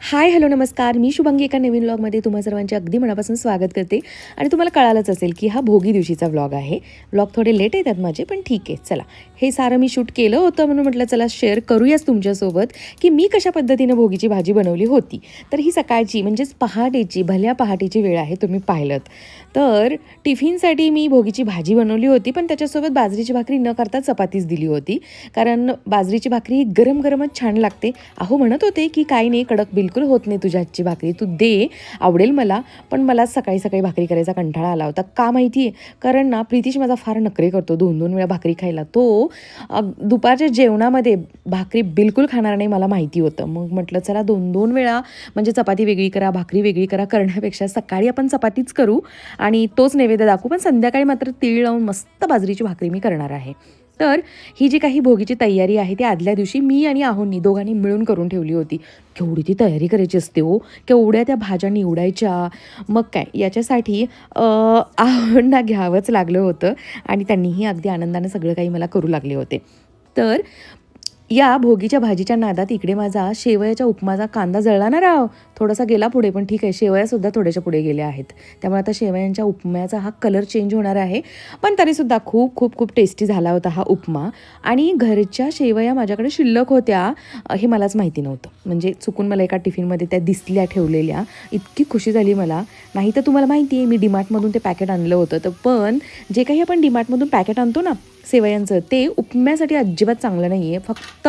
Hi hello नमस्कार. मी शुभांगी एका नवीन व्लॉगमध्ये तुम्हा सर्वांचे अगदी मनापासून स्वागत करते. आणि तुम्हाला कळालंच असेल की हा भोगी दिवशीचा व्लॉग आहे. व्लॉग थोडे लेट येतात माझे पण ठीक आहे. चला. हे सारं मी शूट केलं होतं म्हणून म्हटलं चला शेअर करूयाच तुमच्यासोबत की मी कशा पद्धतीनं भोगीची भाजी बनवली होती. तर ही सकाळची म्हणजेच पहाटेची भल्या पहाटेची वेळ आहे तुम्ही पाहिलं तर टिफिनसाठी मी भोगीची भाजी बनवली होती पण त्याच्यासोबत बाजरीची भाकरी न करता चपातीच दिली होती. कारण बाजरीची भाकरी ही गरम गरमच छान लागते. अहो म्हणत होते की काही नाही कडक बिल बिलकुल होत नाही तुझ्या हातची भाकरी. तू दे आवडेल मला पण मला सकाळी सकाळी भाकरी करायचा कंटाळा आला होता. का माहिती आहे? कारण ना प्रितीश माझा फार नखरे करतो दोन दोन वेळा भाकरी खायला. तो दुपारच्या जेवणामध्ये भाकरी बिलकुल खाणार नाही मला माहिती होतं. मग म्हटलं चला दोन दोन वेळा म्हणजे चपाती वेगळी करा भाकरी वेगळी करा. करण्यापेक्षा सकाळी आपण चपातीच करू आणि तोच नैवेद्य दाखवू. पण संध्याकाळी मात्र तीळ लावून मस्त बाजरीची भाकरी मी करणार आहे. तर ही जी काही भोगीची तयारी आहे ती आदल्या दिवशी मी आणि आहोंनी दोघांनी मिळून करून ठेवली होती. केवढी ती तयारी करायची असते हो? केवढ्या त्या भाज्या निवडायच्या? मग काय? याच्यासाठी आहोंना घ्यावंच लागलं होतं आणि त्यांनीही अगदी आनंदाने सगळं काही मला करू लागले होते. तर या भोगीच्या भाजीच्या नादात इकडे माझा शेवयाच्या उपमाचा कांदा जळला ना राव. थोडासा गेला पुढे पण ठीक आहे शेवयासुद्धा थोड्याशा पुढे गेल्या आहेत. त्यामुळे आता शेवयांच्या उपम्याचा हा कलर चेंज होणार आहे. पण तरीसुद्धा खूप खूप खूप टेस्टी झाला होता हा उपमा. आणि घरच्या शेवया माझ्याकडे शिल्लक होत्या हे मलाच माहिती नव्हतं. म्हणजे चुकून मला एका टिफिनमध्ये त्या दिसल्या ठेवलेल्या. इतकी खुशी झाली मला. नाही तर तुम्हाला माहिती आहे मी डीमार्टमधून ते पॅकेट आणलं होतं. तर पण जे काही आपण डीमार्टमधून पॅकेट आणतो ना सेवयांचं. ते उपम्यासाठी अजिबात चांगलं नाही आहे फक्त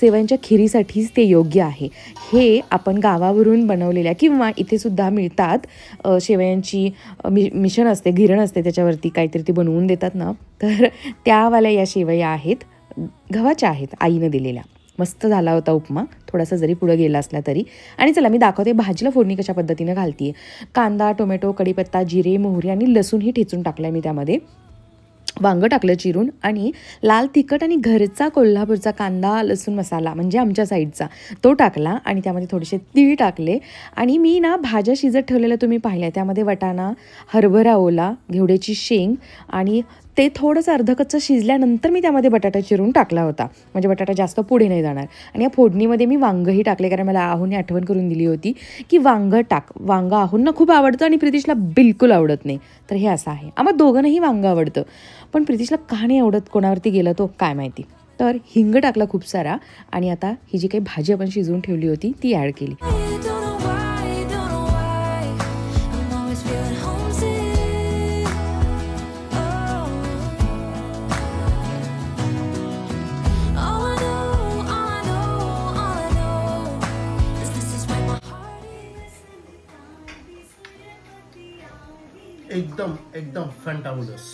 सेवयांच्या खिरीसाठीच ते योग्य आहे. हे आपण गावावरून बनवलेल्या किंवा इथे सुद्धा मिळतात. शेवयांची मि मिशन असते घिरण असते त्याच्यावरती काहीतरी ती बनवून देतात ना. तर त्यावाल्या या शेवया आहेत. गव्हाच्या आहेत आईनं दिलेल्या. मस्त झाला होता उपमा. थोडासा जरी पुढं गेला असला तरी. आणि चला मी दाखवते भाजीला फोडणी कशा पद्धतीनं घालते कांदा टोमॅटो कढीपत्ता जिरे मोहरी आणि लसूणही ठेचून टाकलं मी त्यामध्ये. वांगं टाकलं चिरून आणि लाल तिखट आणि घरचा कोल्हापूरचा कांदा लसूण मसाला म्हणजे आमच्या साईडचा तो टाकला आणि त्यामध्ये थोडेसे तीळ टाकले. आणि मी ना भाज्या शिजत ठेवलेल्या तुम्ही पाहिल्या त्यामध्ये वटाणा हरभरा ओला घेवड्याची शेंग आणि ते थोडंसं अर्धकच्चं शिजल्यानंतर मी त्यामध्ये बटाटा चिरून टाकला होता. म्हणजे बटाटा जास्त पुढे नाही जाणार. आणि या फोडणीमध्ये मी वांगंही टाकले कारण मला आहोने आठवण करून दिली होती की वांगं टाक. वांगं आहोंना खूप आवडतं आणि प्रितिशला बिलकुल आवडत नाही. तर हे असं आहे. आम्हा दोघांनाही वांगं आवडतं. पण प्रितिशला का नाही आवडत? कोणावरती गेला तो? काय माहिती. तर हिंग टाकला खूप सारा आणि आता ही जी काही भाजी आपण शिजवून ठेवली होती ती ॲड केली. एकदम एकदम फंटाबुलस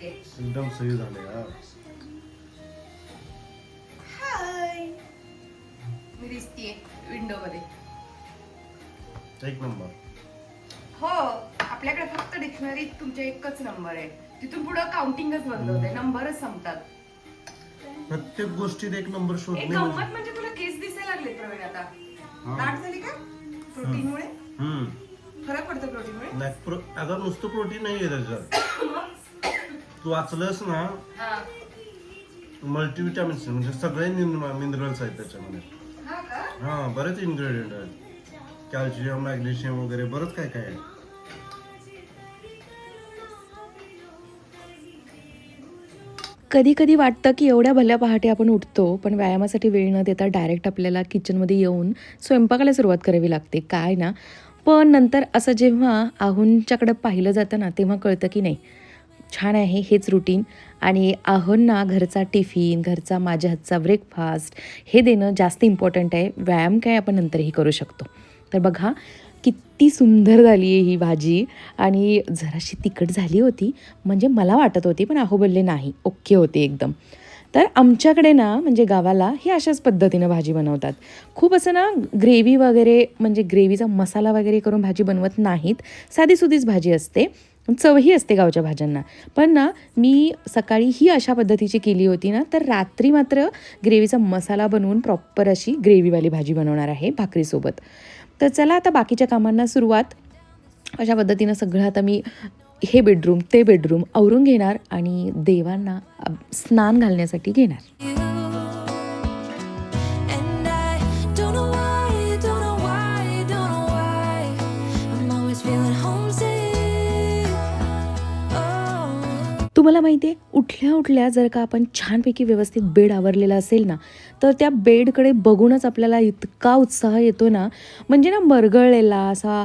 एकदम सही झाले यार. मी दिसतीये विंडो मध्ये. एक नंबर हो आपल्याकडे फक्त डिक्शनरीत तुमचा एकच नंबर आहे. तिथून पुढे काउंटिंगच बंद होते नंबरच संपतात. प्रत्येक गोष्टीत एक नंबर एक शोधणे गंमत म्हणजे म्हणजे तुला केस दिसायला लागले प्रवीण आता. दाट झाली का? प्रोटीनमुळे? फरक पडतो प्रोटीनमुळे? नाही प्रो- अगं नुसतं प्रोटीन नाही आहे त्याच्यात तू वाचलंस ना? हा. मल्टीविटॅमिन्स म्हणजे सगळे मिनरल्स आहेत त्याच्यामध्ये. हा का? हा बरेच इन्ग्रेडियंट आहेत. कॅल्शियम मॅग्नेशियम वगैरे बरंच काय काय आहे. कधी कधी वाटतं की एवढ्या भल्या पहाटे आपण उठतो पण व्यायामासाठी वेळ न देता डायरेक्ट आपल्याला किचनमध्ये येऊन स्वयंपाकाला सुरुवात करावी लागते. काय ना? पण नंतर असं जेव्हा आहुंच्याकडं पाहिलं जातं ना तेव्हा कळतं की नाही. छान आहे हेच रुटीन आणि आहोंना घरचा टिफिन घरचा माझ्या हातचा ब्रेकफास्ट हे देणं जास्त इम्पॉर्टंट आहे. व्यायाम काय आपण नंतरही करू शकतो. तर बघा किती सुंदर झाली आहे ही भाजी. आणि जराशी तिखट झाली होती. म्हणजे मला वाटत होती पण आहो बोलले नाही. ओके होते एकदम. तर आमच्याकडे ना म्हणजे गावाला ही अशाच पद्धतीनं भाजी बनवतात. खूप असं ना ग्रेव्ही वगैरे म्हणजे ग्रेव्हीचा मसाला वगैरे करून भाजी बनवत नाहीत. साधीसुधीच भाजी असते. चवही असते गावच्या भाज्यांना. पण ना मी सकाळी ही अशा पद्धतीची केली होती ना तर रात्री मात्र ग्रेव्हीचा मसाला बनवून प्रॉपर अशी ग्रेव्हीवाली भाजी बनवणार आहे भाकरीसोबत. तर चला आता बाकीच्या कामांना सुरुवात. अशा पद्धतीनं सगळं आता मी हे बेडरूम ते बेडरूम आवरून घेणार आणि देवांना स्नान घालण्यासाठी घेणार. तुम्हाला माहिती आहे उठल्या उठल्या जर का आपण छानपैकी व्यवस्थित बेड आवरलेला असेल ना तर त्या बेडकडे बघूनच आपल्याला इतका उत्साह येतो ना. म्हणजे ना मरगळलेला असा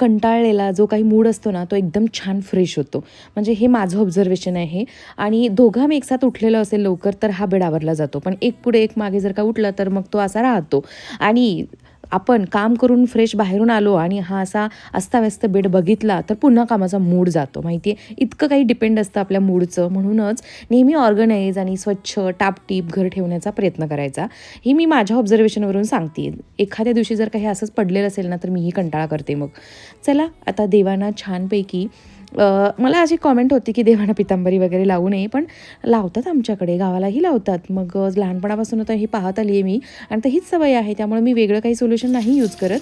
कंटाळलेला जो काही मूड असतो ना तो एकदम छान फ्रेश होतो. म्हणजे हे माझं ऑब्झर्वेशन आहे. आणि दोघा मी एकसाथ उठलेलो असेल लवकर तर हा बेड आवरला जातो. पण एक पुढे एक मागे जर का उठला तर मग तो असा राहतो. आणि आपण काम करून फ्रेश बाहेरून आलो आणि हा असा अस्ताव्यस्त बेड बघितला तर पुन्हा कामाचा मूड जातो. माहिती आहे इतकं काही डिपेंड असतं आपल्या मूडचं म्हणूनच नेहमी ऑर्गनाईज आणि स्वच्छ टापटीप घर ठेवण्याचा प्रयत्न करायचा. ही मी माझ्या ऑब्झर्वेशनवरून सांगते. एखाद्या दिवशी जर काही असंच पडलेलं असेल ना तर मीही कंटाळा करते मग. चला आता देवांना छानपैकी मला अशी कॉमेंट होती की देवाना पितांबरी वगैरे लावू नये पण लावतात आमच्याकडे गावालाही लावतात. मग लहानपणापासून आता ही पाहत आली आहे मी. आणि तर हीच सवय आहे त्यामुळे मी वेगळं काही सोल्युशन नाही यूज करत.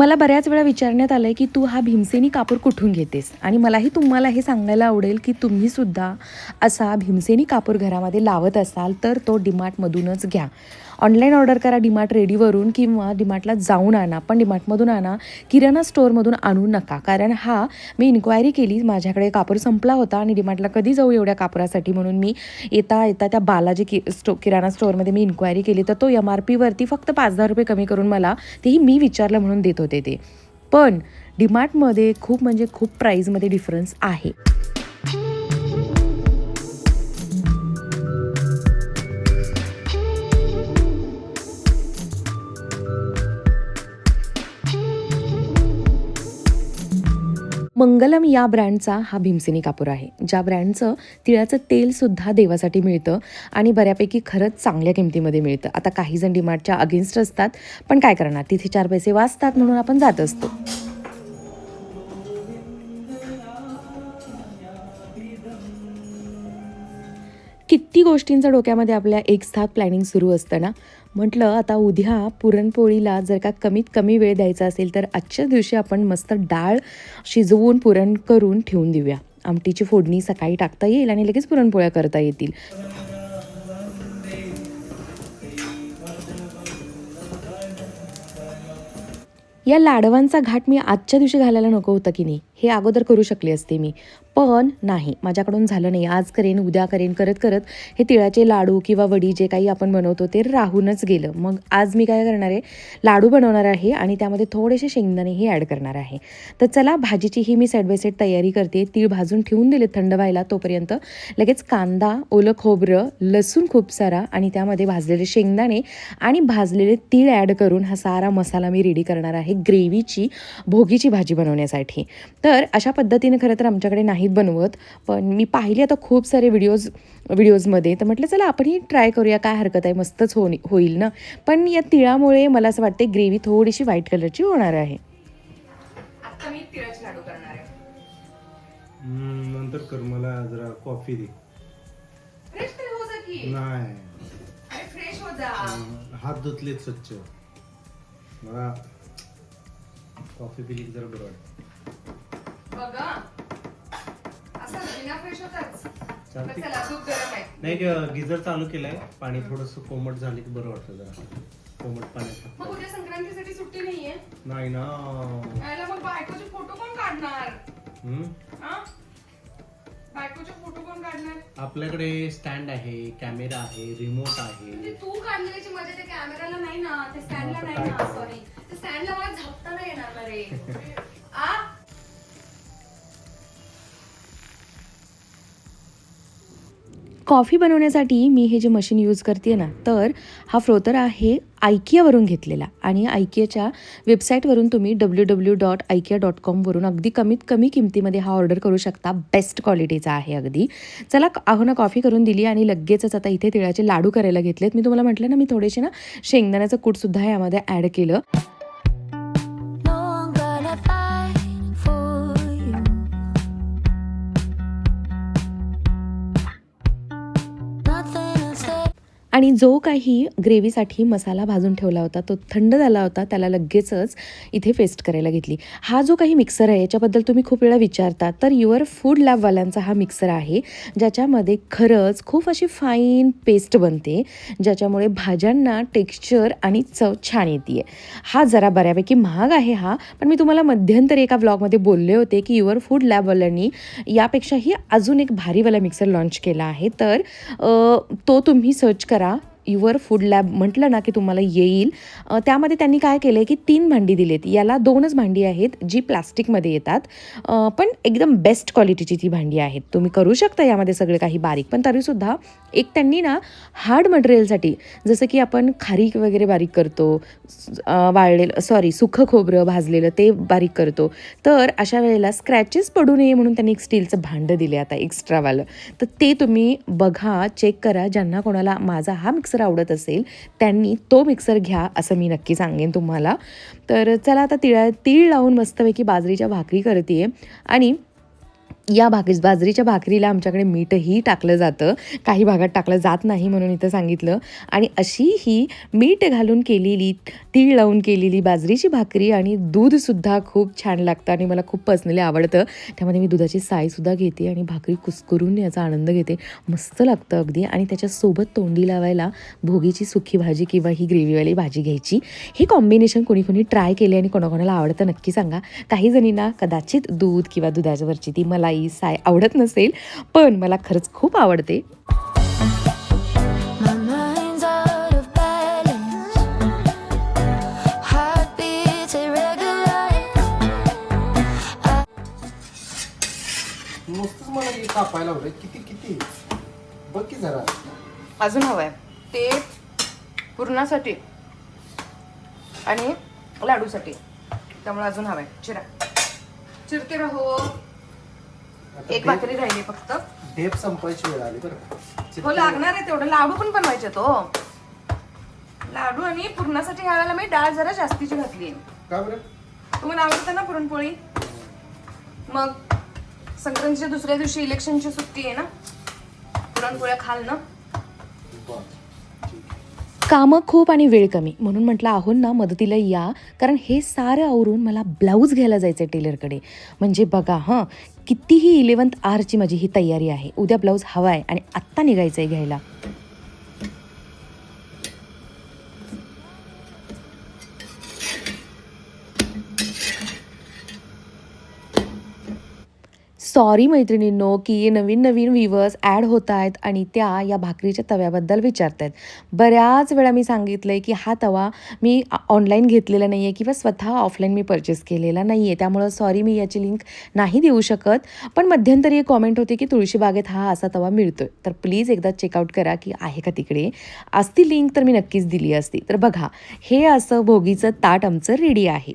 मला बऱ्याच वेळा विचारण्यात आलं आहे की तू हा भीमसेनी कापूर कुठून घेतेस? आणि मलाही तुम्हाला हे सांगायला आवडेल की तुम्हीसुद्धा असा भीमसेनी कापूर घरामध्ये लावत असाल तर तो डिमार्टमधूनच घ्या. ऑनलाईन ऑर्डर करा डिमार्ट रेडीवरून किंवा डिमार्टला जाऊन आणा पण डीमार्टमधून आणा किराणा स्टोअरमधून आणू नका. कारण हा मी इन्क्वायरी केली माझ्याकडे कापूर संपला होता आणि डिमार्टला कधी जाऊ एवढ्या कापरासाठी म्हणून मी येता येता त्या बालाजी कि स्टो किराणा स्टोअरमध्ये मी इन्क्वायरी केली. तर तो एम आर पीवरती फक्त पाच दहा रुपये कमी करून मला तेही मी विचारलं म्हणून देत होते ते. पण डिमार्टमध्ये खूप म्हणजे खूप प्राईजमध्ये डिफरन्स आहे. मंगलम या ब्रँडचा हा भीमसेनी कापूर आहे. ज्या ब्रँडचं तिळाचं तेलसुद्धा देवासाठी मिळतं आणि बऱ्यापैकी खरंच चांगल्या किमतीमध्ये मिळतं. आता काही जण डिमार्टच्या अगेन्स्ट असतात पण काय करणार? तिथे चार पैसे वाचतात म्हणून आपण जात असतो. किती गोष्टींचं डोक्यामध्ये आपल्या एक साथ प्लॅनिंग सुरू असतं ना? म्हटलं आता उद्या पुरणपोळीला जर का कमीत कमी वेळ द्यायचा असेल तर आजच्या दिवशी आपण मस्त डाळ शिजवून पुरण करून ठेवून देऊया. आमटीची फोडणी सकाळी टाकता येईल आणि लगेच पुरणपोळ्या करता येतील. या लाडवांचा घाट मी आजच्या दिवशी घालायला नको होतं की नाही? हे अगोदर करू शकले असते मी. पण नाही माझ्याकडून झालं नाही. आज करेन उद्या करेन करत करत हे तिळाचे लाडू किंवा वडी जे काही आपण बनवतो ते राहूनच गेलं. मग आज मी काय करणार आहे? लाडू बनवणार आहे आणि त्यामध्ये थोडेसे शेंगदाणेही ॲड करणार आहे. तर चला भाजीची ही मी साईड बाय साईड तयारी करते. तीळ भाजून ठेवून दिले थंड व्हायला तोपर्यंत लगेच कांदा ओलं खोबरं लसूण खूप सारा आणि त्यामध्ये भाजलेले शेंगदाणे आणि भाजलेले तीळ ॲड करून हा सारा मसाला मी रेडी करणार आहे ग्रेव्हीची भोगीची भाजी बनवण्यासाठी. तर अशा पद्धतीने खरं तर आमच्याकडे नाहीत बनवत. पण मी पाहिली आता खूप सारे व्हिडिओज व्हिडिओजमध्ये तर म्हटलं चला आपणही ट्राय करूया. काय हरकत आहे? मस्तच हो होईल ना? पण या तिळामुळे मला असं वाटते ग्रेव्ही थोडीशी व्हाईट कलरची होणार आहे. आता मी तिळाचे लाडू करणार आहे. हम्म, नंतर कर. मला जरा कॉफी दे. फ्रेश तरी हो जा की. नाही. अरे फ्रेश हो जा. हम्म, हात धुतलेत स्वच्छ. मला कॉफी पिली की जरा बरं वाटतं. बघा असं बिना फ्रेश होताच चालते. चला दूध गरम आहे. नाही गिझर चालू केलंय. पाणी थोडस कोमट झाले की बरं वाटतं जरा. कोमट पाण्यात मग उद्या संक्रांतीसाठी सुट्टी नाहीये? नाही ना. यायला मग बायकोचे फोटो कोण काढणार? हम्म? हा? बायकोचे फोटो कोण काढणार? आपल्याकडे स्टँड आहे कॅमेरा आहे रिमोट आहे. म्हणजे तू काढलेल्याची मजा त्या कॅमेराला नाही ना त्या स्टँडला नाही ना? सॉरी त्या स्टँडला मला झपता नाही येणार ना रे. आ? कॉफी बनवण्यासाठी मी हे जे मशीन यूज करते ना तर हा फ्रोतर आहे आयकियावरून घेतलेला. आणि आयकियाच्या वेबसाईटवरून तुम्ही W W dot IKEA dot कॉमवरून अगदी कमीत कमी किमतीमध्ये हा ऑर्डर करू शकता. बेस्ट क्वालिटीचा आहे अगदी. चला अहो ना कॉफी करून दिली आणि लगेचच आता इथे तिळाचे लाडू करायला घेतलेत. मी तुम्हाला म्हटलं ना मी थोडेसे ना शेंगदाण्याचं कूटसुद्धा यामध्ये ॲड केलं. आणि जो काही ग्रेव्हीसाठी मसाला भाजून ठेवला होता तो थंड झाला होता त्याला लगेचच इथे पेस्ट करायला घेतली. हा जो काही मिक्सर आहे याच्याबद्दल तुम्ही खूप वेळा विचारता तर युअर फूड लॅबवाल्यांचा हा मिक्सर आहे ज्याच्यामध्ये खरंच खूप अशी फाईन पेस्ट बनते ज्याच्यामुळे भाज्यांना टेक्स्चर आणि चव छान येते हा जरा बऱ्यापैकी महाग आहे हा पण मी तुम्हाला मध्यंतरी एका ब्लॉगमध्ये बोलले होते की युअर फूड लॅबवाल्यांनी यापेक्षाही अजून एक भारीवाला मिक्सर लॉन्च केला आहे. तर तो तुम्ही सर्च करा युअर फूड लॅब म्हटलं ना की तुम्हाला येईल. त्यामध्ये त्यांनी काय केलं आहे की तीन भांडी दिलीत. याला दोनच भांडी आहेत जी प्लास्टिकमध्ये येतात. पण एकदम बेस्ट क्वालिटीची ती भांडी आहेत. तुम्ही करू शकता यामध्ये सगळे काही बारीक. पण तरीसुद्धा एक त्यांनी ना हार्ड मटेरियलसाठी जसं की आपण खारीक वगैरे बारीक करतो वाळलेलं सॉरी सुखं खोबरं भाजलेलं ते बारीक करतो. तर अशा वेळेला स्क्रॅचेस पडू नये म्हणून त्यांनी एक स्टीलचं भांडं दिले आता एक्स्ट्रावालं. तर ते तुम्ही बघा चेक करा. ज्यांना कोणाला माझा हा मिक्सर आवडत असेल त्यांनी तो मिक्सर घ्या असं मी नक्की सांगेन तुम्हाला. तर चला आता तिळा तीळ लावून मस्तपैकी बाजरीच्या भाकरी करते आणि या भाक बाजरीच्या भाकरीला आमच्याकडे मीठही टाकलं जातं. काही भागात टाकलं जात नाही म्हणून इथं सांगितलं. आणि अशी ही मीठ घालून केलेली तीळ लावून केलेली बाजरीची भाकरी आणि दूधसुद्धा खूप छान लागतं आणि मला खूप पर्सनली आवडतं. त्यामध्ये मी दुधाची सायसुद्धा घेते आणि भाकरी कुसकरून याचा आनंद घेते. मस्त लागतं अगदी. आणि त्याच्यासोबत तोंडी लावायला भोगीची सुखी भाजी किंवा ही ग्रेव्हीवाली भाजी घ्यायची. हे कॉम्बिनेशन कोणी कोणी ट्राय केले आणि कोणाकोणाला आवडतं नक्की सांगा. काही जणींना कदाचित दूध किंवा दुधाच्यावरची ती मलाई साय आवडत नसेल पण मला खरंच खूप आवडते. हे कापायला हवंय किती किती? बघ की जरा. अजून हवंय. ते पुरणासाठी आणि लाडूसाठी. त्यामुळे अजून हवंय. चिरा. चिरते रहो. एक भाकरी राहिली फक्त. डेप संपायची वेळ आली बरं. हो लागणार आहे तेवढं. लाडू पण बनवायचे तो लाडू आणि पुरणासाठी वेळेला मी डाळ जरा जास्तीची घातली तुम्हाला आवडतं ना पुरणपोळी? मग संक्रांतीच्या दुसऱ्या दिवशी इलेक्शनची सुट्टी आहे ना? पुरणपोळ्या खाल ना. कामं खूप आणि वेळ कमी. म्हणून म्हटलं आहोत ना मदतीला या. कारण हे सारं आवरून मला ब्लाऊज घ्यायला जायचं आहे टेलरकडे. म्हणजे बघा हां कितीही इलेवन्थ आरची माझी ही तयारी आहे. उद्या ब्लाऊज हवा आहे आणि आत्ता निघायचं आहे घ्यायला. सॉरी मैत्रिणींनो की नवीन नवीन व्ह्यूवर्स ॲड होत आहेत आणि त्या या भाकरीच्या तव्याबद्दल विचारत आहेत बऱ्याच वेळा मी सांगितलं आहे की हा तवा मी ऑनलाईन घेतलेला नाही आहे किंवा स्वतः ऑफलाईन मी परचेस केलेला नाही आहे त्यामुळं सॉरी मी याची लिंक नाही देऊ शकत. पण मध्यंतरी एक कॉमेंट होती की तुळशीबागेत हा असा तवा मिळतो आहे तर प्लीज एकदा चेकआउट करा की आहे का तिकडे. असती लिंक तर मी नक्कीच दिली असती. तर बघा हे असं भोगीचं ताट आमचं रेडी आहे.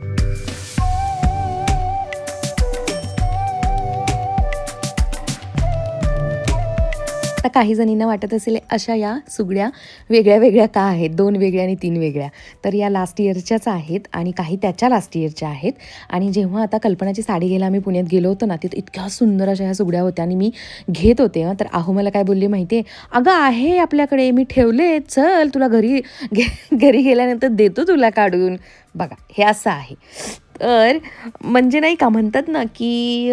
आता काही जणींना वाटत असेल अशा या सुगड्या वेगळ्या वेगळ्या का आहेत? दोन वेगळ्या आणि तीन वेगळ्या. तर या लास्ट इयरच्याच आहेत आणि काही त्याच्या लास्ट इयरच्या आहेत. आणि जेव्हा आता कल्पनाची साडी घ्यायला आम्ही पुण्यात गेलो होतो ना तिथं इतक्या सुंदर अशा ह्या सुगड्या होत्या आणि मी घेत होते. तर आहो मला काय बोलली माहिती आहे अगं आहे आपल्याकडे मी ठेवले. चल तुला घरी घे- घरी गेल्यानंतर देतो तुला काढून. बघा हे असं आहे. तर म्हणजे नाही का म्हणतात ना की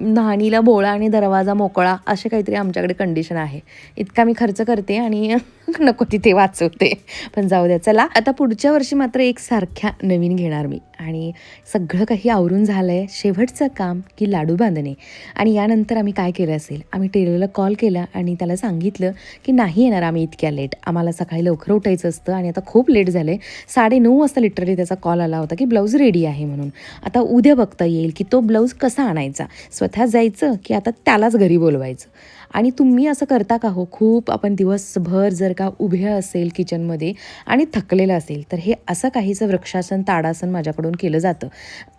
न्हाणीला बोळा आणि दरवाजा मोकळा असे काहीतरी आमच्याकडे कंडिशन आहे. इतका मी खर्च करते आणि नको तिथे वाचवते. पण जाऊ द्या चला. आता पुढच्या वर्षी मात्र एक सारख्या नवीन घेणार मी. आणि सगळं काही आवरून झालं आहे शेवटचं काम की लाडू बांधणे. आणि यानंतर आम्ही काय केलं असेल? आम्ही टेलरला कॉल केला आणि त्याला सांगितलं की नाही येणार आम्ही इतक्या लेट आम्हाला सकाळी लवकर उठायचं असतं आणि आता खूप लेट झालं आहे साडेनऊ वाजता लिटरली त्याचा कॉल आला होता की ब्लाऊज रेडी आहे म्हणून. आता उद्या बघता येईल की तो ब्लाऊज कसा आणायचा? स्वतः जायचं की आता त्यालाच घरी बोलवायचं? आणि तुम्ही असं करता का हो? खूप आपण दिवसभर जर का उभे असेल किचनमध्ये आणि थकलेलं असेल तर हे असं काहीचं वृक्षासन ताडासन माझ्याकडून केलं जातं.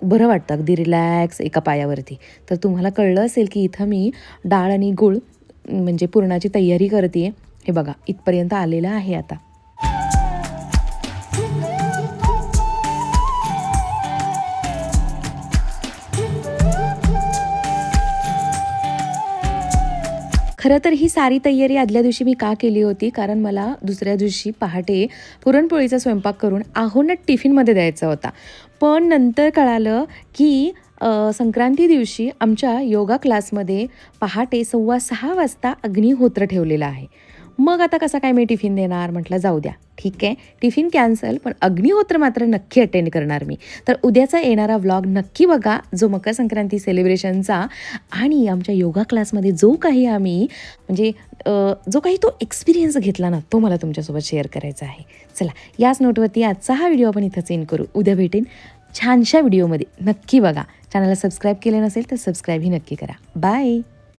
बरं वाटतं अगदी रिलॅक्स एका पायावरती. तर तुम्हाला कळलं असेल की इथं मी डाळ आणि गुळ म्हणजे पुरणाची तयारी करते हे बघा इथपर्यंत आलेलं आहे आता. खरं तर ही सारी तयारी आदल्या दिवशी मी का केली होती? कारण मला दुसऱ्या दिवशी पहाटे पुरणपोळीचा स्वयंपाक करून आहोंना टिफिनमध्ये द्यायचा होता. पण नंतर कळालं की संक्रांती दिवशी आमच्या योगा क्लासमध्ये पहाटे सव्वा सहा वाजता अग्निहोत्र ठेवलेलं आहे. मग आता कसा काय मी टिफिन देणार? म्हटलं जाऊ द्या. ठीक आहे टिफिन कॅन्सल पण अग्निहोत्र मात्र नक्की अटेंड करणार मी. तर उद्याचा येणारा व्लॉग नक्की बघा जो मकर संक्रांती सेलिब्रेशनचा आणि आमच्या योगा क्लासमध्ये जो काही आम्ही म्हणजे जो काही तो एक्सपिरियन्स घेतला ना तो मला तुमच्यासोबत शेअर करायचा आहे. चला याच नोटवरती आजचा हा व्हिडिओ आपण इथंच इन करू. उद्या भेटेन छानशा व्हिडिओमध्ये. नक्की बघा. चॅनलला सबस्क्राईब केले नसेल तर सबस्क्राईबही नक्की करा. बाय!